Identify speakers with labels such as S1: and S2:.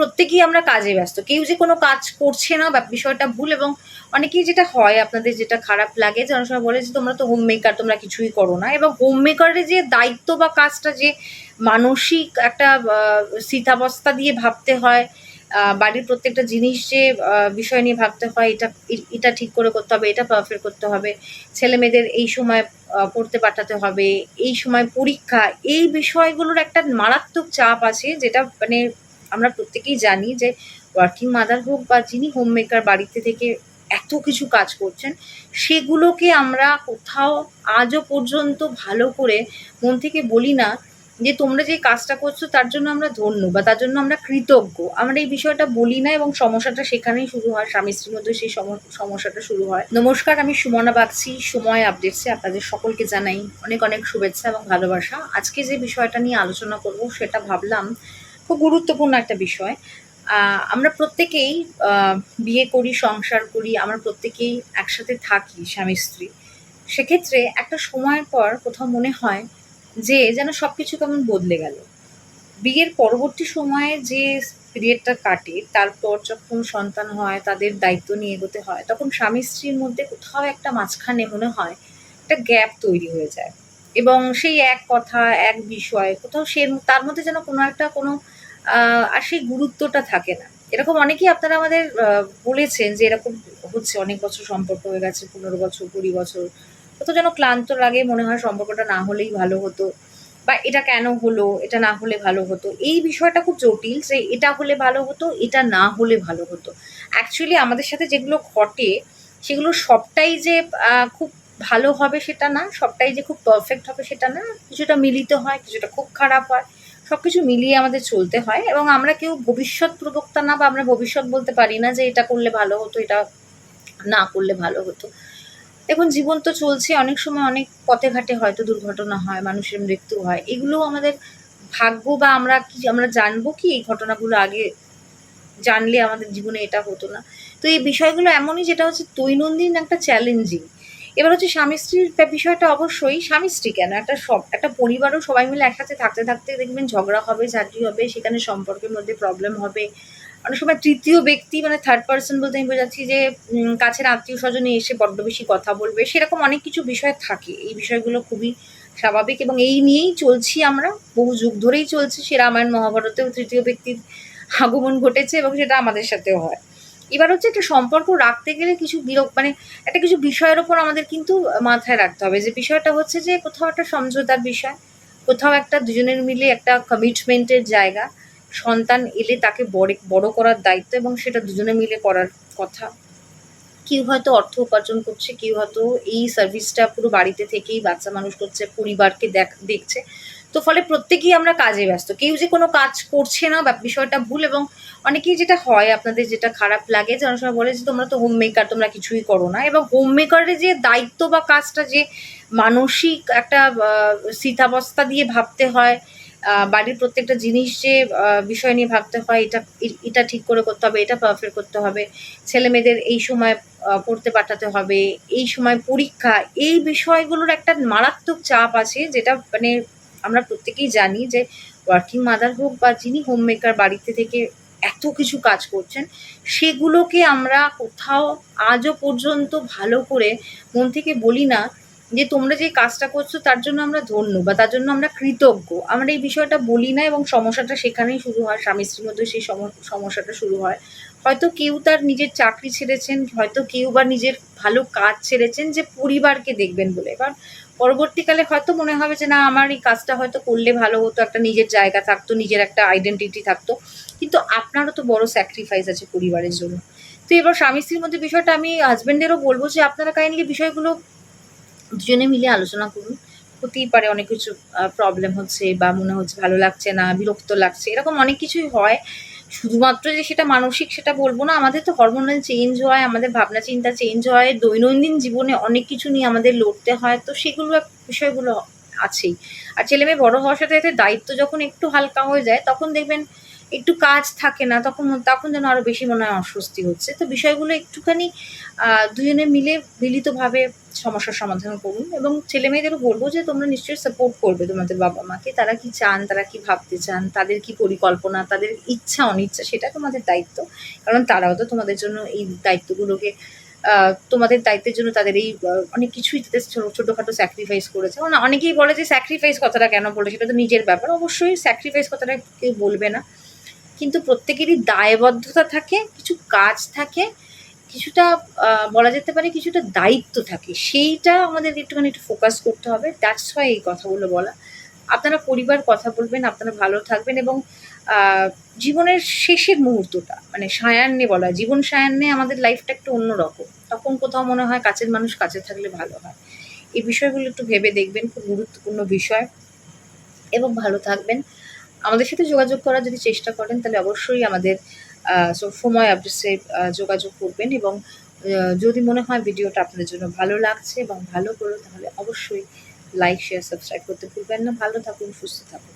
S1: প্রত্যেকেই আমরা কাজে ব্যস্ত। কেউ যে কোনো কাজ করছে না, বা বিষয়টা ভুল এবং অনেকেই যেটা হয়, আপনাদের যেটা খারাপ লাগে যে অনেক সময় বলে যে তোমরা তো হোম মেকার তোমরা কিছুই করো না এবং হোম মেকারের যে দায়িত্ব বা কাজটা যে মানসিক একটা স্থিতাবস্থা দিয়ে ভাবতে হয় বাড়ির প্রত্যেকটা জিনিস যে বিষয় নিয়ে ভাবতে হয়, এটা এটা ঠিক করে করতে হবে, এটা পারফেক্ট করতে হবে ছেলে মেয়েদের এই সময় পড়তে পাঠাতে হবে, এই সময় পরীক্ষা, এই বিষয়গুলোর একটা মারাত্মক চাপ আছে, যেটা মানে আমরা প্রত্যেকেই জানি যে ওয়ার্কিং মাদার হোক বা যিনি হোম মেকার বাড়িতে থেকে এত কিছু কাজ করছেন, সেগুলোকে আমরা কোথাও আজও পর্যন্ত ভালো করে মন থেকে বলি না যে তোমরা যে কাজটা করছ তার জন্য আমরা ধন্য বা তার জন্য আমরা কৃতজ্ঞ। আমরা এই বিষয়টা বলি না এবং সমস্যাটা সেখানেই শুরু হয়, স্বামী স্ত্রীর মধ্যে সেই সম- সমস্যাটা শুরু হয়। নমস্কার, আমি সুমনা বাগচি, সময় আপডেটসে আপনাদের সকলকে জানাই অনেক অনেক শুভেচ্ছা এবং ভালোবাসা। আজকে যে বিষয়টা নিয়ে আলোচনা করব সেটা ভাবলাম খুব গুরুত্বপূর্ণ একটা বিষয়। আমরা প্রত্যেকেই বিয়ে করি, সংসার করি, আমরা প্রত্যেকেই একসাথে থাকি স্বামী, স্ত্রী। সেক্ষেত্রে একটা সময়ের পর কোথাও মনে হয় যে, যেন সব কিছু কেমন বদলে গেল। বিয়ের পরবর্তী সময়ে যে পিরিয়ডটা কাটে, তারপর যখন সন্তান হয়, তাদের দায়িত্ব নিয়ে এগোতে হয়, তখন স্বামী, স্ত্রীর মধ্যে কোথাও একটা মাঝখানে মনে হয় একটা গ্যাপ তৈরি হয়ে যায়। এবং সেই এক কথা, এক বিষয়, কোথাও সে তার মধ্যে যেন কোনো একটা কোনো আর সেই গুরুত্বটা থাকে না। এরকম অনেকেই আপনারা আমাদের বলেছেন যে এরকম হচ্ছে, অনেক বছর সম্পর্ক হয়ে গেছে, পনেরো বছর, কুড়ি বছর। কত যেন ক্লান্ত লাগে মনে হয় সম্পর্কটা না হলেই ভালো হতো, বা এটা কেন হলো, এটা না হলে ভালো হতো। এই বিষয়টা খুব জটিল যে এটা হলে ভালো হতো, এটা না হলে ভালো হতো। অ্যাকচুয়ালি আমাদের সাথে যেগুলো ঘটে, সেগুলো সবটাই যে খুব ভালো হবে সেটা না, সবটাই যে খুব পারফেক্ট হবে সেটা না, কিছুটা মিলিত হয়, কিছুটা খুব খারাপ হয়। সব কিছু মিলিয়ে আমাদের চলতে হয় এবং আমরা কেউ ভবিষ্যৎ প্রবক্তা না বা আমরা ভবিষ্যৎ বলতে পারি না যে এটা করলে ভালো হতো, এটা না করলে ভালো হতো। দেখুন, জীবন তো চলছে, অনেক সময় অনেক পথে ঘাটে হয়তো দুর্ঘটনা হয়, মানুষের মৃত্যু হয় এগুলো আমাদের ভাগ্য বা আমরা কি, আমরা জানব কি এই ঘটনাগুলো আগে জানলে আমাদের জীবনে এটা হতো না। তো এই বিষয়গুলো এমনই, যেটা হচ্ছে দৈনন্দিন একটা চ্যালেঞ্জিং এবার হচ্ছে স্বামী স্ত্রীর বিষয়টা অবশ্যই, স্বামী স্ত্রী কেন? একটা সব একটা পরিবারও সবাই মিলে একসাথে থাকতে থাকতে দেখবেন ঝগড়া হবে ঝাঁটি হবে, সেখানে সম্পর্কের মধ্যে প্রবলেম হবে। অনেক সময় তৃতীয় ব্যক্তি মানে থার্ড পার্সন বলতে আমি বোঝাচ্ছি যে কাছের আত্মীয় স্বজনে এসে বড্ড বেশি কথা বলবে। সেরকম অনেক কিছু বিষয় থাকে। এই বিষয়গুলো খুবই স্বাভাবিক এবং এই নিয়েই চলছি আমরা। বহু যুগ ধরেই চলছে সে রামায়ণ মহাভারতেও তৃতীয় ব্যক্তির আগমন ঘটেছে এবং সেটা আমাদের সাথেও হয়। এবার হচ্ছে একটা সম্পর্ক রাখতে গেলে কিছু বিরক মানে একটা কিছু বিষয়ের ওপর আমাদের কিন্তু মাথায় রাখতে হবে। যে বিষয়টা হচ্ছে যে কোথাও একটা সমঝোতার বিষয়, কোথাও একটা দুজনের মিলে একটা কমিটমেন্টের জায়গা, সন্তান এলে তাকে বড় বড় করার দায়িত্ব এবং সেটা দুজনে মিলে করার কথা। কেউ হয়তো অর্থ উপার্জন করছে, কেউ হয়তো এই সার্ভিসটা পুরো বাড়িতে থেকেই বাচ্চা মানুষ করছে, পরিবারকে দেখ দেখছে। তো ফলে প্রত্যেকেই আমরা কাজে ব্যস্ত। কেউ যে কোনো কাজ করছে না, বা বিষয়টা ভুল এবং অনেকেই যেটা হয়, আপনাদের যেটা খারাপ লাগে যে অনেক বলে যে তোমরা তো হোম মেকার তোমরা কিছুই করো না এবং হোম মেকারের যে দায়িত্ব বা কাজটা যে মানসিক একটা স্থিতাবস্থা দিয়ে ভাবতে হয় বাড়ির প্রত্যেকটা জিনিস যে বিষয় নিয়ে ভাবতে হয়, এটা এটা ঠিক করে করতে হবে, এটা পারফেক্ট করতে হবে ছেলে মেয়েদের এই সময় পড়তে পাঠাতে হবে, এই সময় পরীক্ষা, এই বিষয়গুলোর একটা মারাত্মক চাপ আছে, যেটা মানে আমরা প্রত্যেকেই জানি যে ওয়ার্কিং মাদার হোক বা যিনি হোম মেকার বাড়িতে থেকে এত কিছু কাজ করছেন, সেগুলোকে আমরা কোথাও আজও পর্যন্ত ভালো করে মন থেকে বলি না যে তোমরা যে কাজটা করছ তার জন্য আমরা ধন্য বা তার জন্য আমরা কৃতজ্ঞ। আমরা এই বিষয়টা বলি না এবং সমস্যাটা সেখানেই শুরু হয়, স্বামী স্ত্রীর মধ্যে সেই সম- সমস্যাটা শুরু হয়। হয়তো কেউ তার নিজের চাকরি ছেড়েছেন, হয়তো কেউ বা নিজের ভালো কাজ ছেড়েছেন যে পরিবারকে দেখবেন বলে। এবার পরবর্তীকালে হয়তো মনে হবে যে না, আমার এই কাজটা হয়তো করলে ভালো হতো, একটা নিজের জায়গা থাকতো, নিজের একটা আইডেন্টিটি থাকতো। কিন্তু আপনারও তো বড় স্যাক্রিফাইস আছে পরিবারের জন্য। তো এবার স্বামী স্ত্রীর মধ্যে বিষয়টা আমি হাজবেন্ডেরও বলব যে, আপনারা কাইন্ডলি বিষয়গুলো দুজনে মিলে আলোচনা করুন। হতেই পারে অনেক কিছু প্রবলেম হচ্ছে বা মনে হচ্ছে ভালো লাগছে না, বিরক্ত লাগছে, এরকম অনেক কিছুই হয়। শুধুমাত্র যে সেটা মানসিক সেটা বলব না, আমাদের তো হরমোনাল চেঞ্জ হয়, আমাদের ভাবনা চিন্তা চেঞ্জ হয়, দৈনন্দিন জীবনে অনেক কিছু নিয়ে আমাদের লড়তে হয়, তো সেগুলো বিষয়গুলো আছেই। আর ছেলে মেয়ে বড় হওয়ার সাথে সাথে দায়িত্ব যখন একটু হালকা হয়ে যায়, তখন দেখবেন একটু কাজ থাকে না, তখন তখন যেন আরও বেশি মনে হয় অস্বস্তি হচ্ছে। তো বিষয়গুলো একটুখানি দুজনে মিলে মিলিতভাবে সমস্যার সমাধান করুন এবং ছেলে মেয়েদেরও বলব যে তোমরা নিশ্চয়ই সাপোর্ট করবে তোমাদের বাবা মাকে। তারা কি চান, তারা কি ভাবতে চান, তাদের কি পরিকল্পনা, তাদের ইচ্ছা, অনিচ্ছা, সেটা তোমাদের দায়িত্ব। কারণ তারাও তো তোমাদের জন্য এই দায়িত্বগুলোকে তোমাদের দায়িত্বের জন্য তাদের এই অনেক কিছুই তাদের ছোটোখাটো স্যাক্রিফাইস করেছে। মানে অনেকেই বলে যে স্যাক্রিফাইস কথাটা কেন বলে সেটা তো নিজের ব্যাপার। অবশ্যই স্যাক্রিফাইস কথাটা কেউ বলবে না। কিন্তু প্রত্যেকেরই দায়বদ্ধতা থাকে, কিছু কাজ থাকে কিছুটা বলা যেতে পারে কিছুটা দায়িত্ব থাকে। সেইটা আমাদের একটুখানি একটু ফোকাস করতে হবে। দ্যাটস ওয়াই এই কথাগুলো বলা। আপনারা পরিবার কথা বলবেন, আপনারা ভালো থাকবেন এবং জীবনের শেষের মুহূর্তটা মানে সায়ান্নে বলা, জীবন সায়ান্নে আমাদের লাইফটা একটু অন্যরকম। তখন কোথাও মনে হয় কাছের মানুষ কাছে থাকলে ভালো হয়। এই বিষয়গুলো একটু ভেবে দেখবেন, খুব গুরুত্বপূর্ণ বিষয়। এবং ভালো থাকবেন। আমাদের সাথে যোগাযোগ করার যদি চেষ্টা করেন, তাহলে অবশ্যই আমাদের সময় আপডেটসে যোগাযোগ করবেন এবং যদি মনে হয় ভিডিওটা আপনাদের জন্য ভালো লাগছে এবং ভালো করো তাহলে অবশ্যই লাইক শেয়ার সাবস্ক্রাইব করতে ভুলবেন না। ভালো থাকুন, সুস্থ থাকুন।